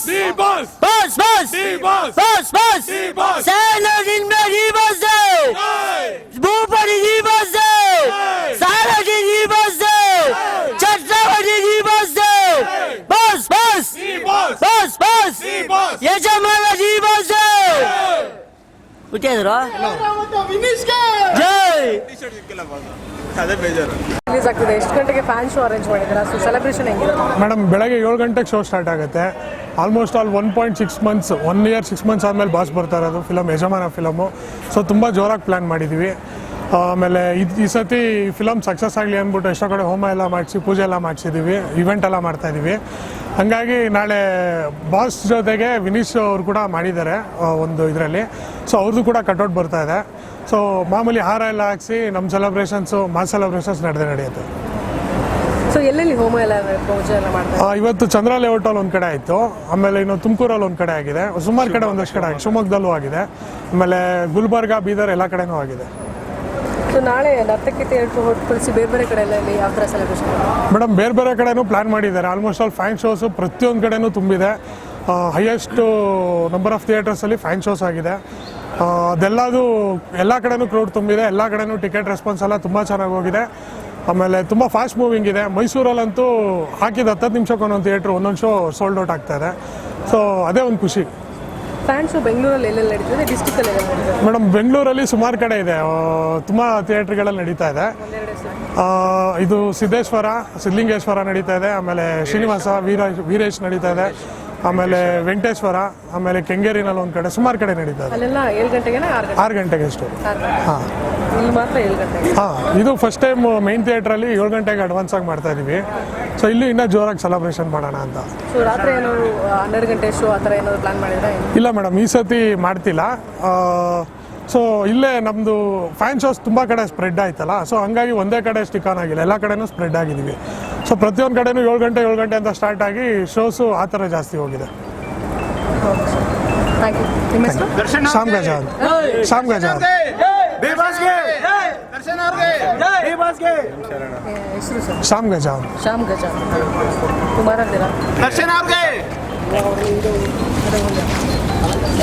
bas. Ni bas. Bas bas. Ni bas. Bas bas. Ni bas. Sen özün beni bas de. Bu beni ni bas de. Sen özün ni bas de. Çatla beni ni bas de. Bas bas. Ni bas. Bas bas. Ni bas. Yaşamaya ni bas de. ಉಚ್ಚೇಂದ್ರ ಜೈ ಅದೇ ಬೇಜಾರು release ಆಗ್ತಿದೆ ಎಷ್ಟು ಗಂಟೆಗೆ fan show arrange ಮಾಡಿದ್ದೀರಾ so celebration ಹೆಂಗಿದೆ madam ಬೆಳಗ್ಗೆ ಏಳು ಗಂಟೆಗೆ ಶೋ ಸ್ಟಾರ್ಟ್ ಆಗುತ್ತೆ almost all one point six months one year six months ಆದಮೇಲೆ ಬಾಸ್ ಬರ್ತಾ ಇರೋದು ಫಿಲಮ್ ಯಜಮಾನ ಫಿಲಮು ಸೊ ತುಂಬ ಜೋರಾಗಿ ಪ್ಲ್ಯಾನ್ ಮಾಡಿದ್ದೀವಿ ಆಮೇಲೆ ಇದು ಈ ಸತಿ ಫಿಲಮ್ ಸಕ್ಸಸ್ ಆಗಲಿ ಅಂದ್ಬಿಟ್ಟು ಎಷ್ಟೋ ಕಡೆ ಹೋಮ ಎಲ್ಲ ಮಾಡಿಸಿ, ಪೂಜೆ ಎಲ್ಲ ಮಾಡಿಸಿದ್ದೀವಿ ಇವೆಂಟ್ ಎಲ್ಲ ಮಾಡ್ತಾ ಇದ್ದೀವಿ ಹಂಗಾಗಿ ನಾಳೆ ಬಾಸ್ ಜೊತೆಗೆ ವಿನೀಶ್ ಅವರು ಕೂಡ ಮಾಡಿದ್ದಾರೆ ಒಂದು ಇದರಲ್ಲಿ. ಸೊ ಅವ್ರದ್ದು ಕೂಡ ಕಟೌಟ್ ಬರ್ತಾ ಇದೆ. ಸೊ ಮಾಮೂಲಿ ಹಾರ ಎಲ್ಲ ಹಾಕ್ಸಿ ನಮ್ಮ ಸೆಲೆಬ್ರೇಷನ್ಸು ಮಾಸ್ ಸೆಲೆಬ್ರೇಷನ್ಸ್ ನಡೆದೇ ನಡೆಯುತ್ತೆ. ಸೊ ಎಲ್ಲೆಲ್ಲಿ ಹೋಮ ಎಲ್ಲ ಪೂಜೆ ಎಲ್ಲ ಮಾಡ್ತಾರೆ ಇವತ್ತು ಚಂದ್ರ ಲೇಔಟಲ್ಲಿ ಒಂದು ಕಡೆ ಆಯಿತು. ಆಮೇಲೆ ಇನ್ನು ತುಮಕೂರಲ್ಲಿ ಒಂದು ಕಡೆ ಆಗಿದೆ. ಸುಮಾರು ಕಡೆ ಒಂದಷ್ಟು ಕಡೆ ಆಗಿದೆ. ಶಿವಮೊಗ್ಗದಲ್ಲೂ ಆಗಿದೆ. ಆಮೇಲೆ ಗುಲ್ಬರ್ಗ ಬೀದರ್ ಎಲ್ಲ ಕಡೆನೂ ಆಗಿದೆ. ಸೊ ನಾಳೆ ನರ್ತಕಿತೆ ಹೊರತುಪಡಿಸಿ ಬೇರೆ ಬೇರೆ ಕಡೆ ಎಲ್ಲ ಇಲ್ಲಿ ಯಾವ ಥರ ಸೆಲೆಬ್ರೇಷನ್ ಮೇಡಮ್ ಬೇರೆ ಬೇರೆ ಕಡೆನೂ ಪ್ಲ್ಯಾನ್ ಮಾಡಿದ್ದಾರೆ. ಆಲ್ಮೋಸ್ಟ್ ಆಲ್ ಫ್ಯಾನ್ ಶೋಸು ಪ್ರತಿಯೊಂದು ಕಡೆನೂ ತುಂಬಿದೆ. ಹೈಯೆಸ್ಟು ನಂಬರ್ ಆಫ್ ಥಿಯೇಟರ್ಸಲ್ಲಿ ಫ್ಯಾನ್ ಶೋಸ್ ಆಗಿದೆ. ಅದೆಲ್ಲದು ಎಲ್ಲ ಕಡೆನೂ ಕ್ರೌಡ್ ತುಂಬಿದೆ. ಎಲ್ಲ ಕಡೆನೂ ಟಿಕೆಟ್ ರೆಸ್ಪಾನ್ಸ್ ಎಲ್ಲ ತುಂಬ ಚೆನ್ನಾಗಿ ಹೋಗಿದೆ. ಆಮೇಲೆ ತುಂಬ ಫಾಸ್ಟ್ ಮೂವಿಂಗ್ ಇದೆ. ಮೈಸೂರಲ್ಲಂತೂ ಹಾಕಿದ ಹತ್ತು ನಿಮಿಷಕ್ಕೊಂದೊಂದು ಥಿಯೇಟ್ರ್ ಒಂದೊಂದು ಶೋ ಸೋಲ್ಡ್ ಔಟ್ ಆಗ್ತಾ ಇದೆ. ಸೊ ಅದೇ ಒಂದು ಖುಷಿ. ಬೆಂಗಳೂರಲ್ಲಿ ಎಲ್ಲೆಲ್ಲಿ ನಡೀತಿದೆ? ಡಿಸ್ಟಿಕಲ್ಲಿ ಎಲ್ಲ ನಡೀತಿದೆ? ಮೇಡಮ್ ಬೆಂಗಳೂರಲ್ಲಿ ಸುಮಾರು ಕಡೆ ಇದೆ. ತುಂಬ ಥಿಯೇಟ್ರ್ಗಳಲ್ಲಿ ನಡೀತಾ ಇದೆ. ಇದು ಸಿದ್ದೇಶ್ವರ ಸಿದ್ಲಿಂಗೇಶ್ವರ ನಡೀತಾ ಇದೆ. ಆಮೇಲೆ ಶ್ರೀನಿವಾಸ ವೀರ ವೀರೇಶ್ ನಡೀತಾ ಇದೆ. ಆಮೇಲೆ ವೆಂಕಟೇಶ್ವರ ಆಮೇಲೆ ಕೆಂಗೇರಿನಲ್ಲಿ ಒಂದು ಕಡೆ ಸುಮಾರು ಕಡೆ ನಡೀತಾರೆ ಇದೆ. ಅಲ್ಲೆಲ್ಲ ಏಳು ಗಂಟೆಗೆ ಆರು ಗಂಟೆಗೆ ಅಷ್ಟು. ಹಾ. ಇಲ್ಲಿ ಮಾತ್ರ ಏಳು ಗಂಟೆಗೆ? ಹಾಂ ಇದು ಫಸ್ಟ್ ಟೈಮ್ ಮೈನ್ ಥಿಯೇಟ್ರಲ್ಲಿ ಏಳು ಗಂಟೆಗೆ ಅಡ್ವಾನ್ಸ್ ಆಗಿ ಮಾಡ್ತಾ ಇದೀವಿ. ಸೊ ಇಲ್ಲಿ ಇನ್ನೂ ಜೋರಾಗಿ ಸೆಲೆಬ್ರೇಷನ್ ಮಾಡೋಣ ಅಂತ. ಸೊ ರಾತ್ರಿ ಹನ್ನೆರಡು ಗಂಟೆ ಶೋ ಆ ಥರ ಏನಾದ್ರು ಪ್ಲಾನ್ ಮಾಡಿದ್ರೆ? ಇಲ್ಲ ಮೇಡಮ್ ಈ ಸತಿ ಮಾಡ್ತಿಲ್ಲ. ಸೊ ಇಲ್ಲೇ ನಮ್ಮದು ಫ್ಯಾನ್ ಶೋಸ್ ತುಂಬ ಕಡೆ ಸ್ಪ್ರೆಡ್ ಆಯ್ತಲ್ಲ? ಸೊ ಹಂಗಾಗಿ ಒಂದೇ ಕಡೆ ಸ್ಟಿಕ್ ಆನ್ ಆಗಿಲ್ಲ. ಎಲ್ಲ ಕಡೆನೂ ಸ್ಪ್ರೆಡ್ ಆಗಿದ್ದೀವಿ ಸೊ ಪ್ರತಿಯೊಂದು ಕಡೆನೂ ಏಳು ಗಂಟೆ ಏಳು ಗಂಟೆ ಅಂತ ಸ್ಟಾರ್ಟ್ ಆಗಿ ಶೋಸು ಆ ಥರ ಜಾಸ್ತಿ ಹೋಗಿದೆ. ಶಾಮ್ ಗಜ ಅಂತ ಶಾಮ್ ಗಜ ಅಂತ ಶಾಮ್ ಗಜ ಅಂತ ಶ್ಯಾಮ್ ಗಜ ದರ್ಶನ್ ಅವ್ರಿಗೆ.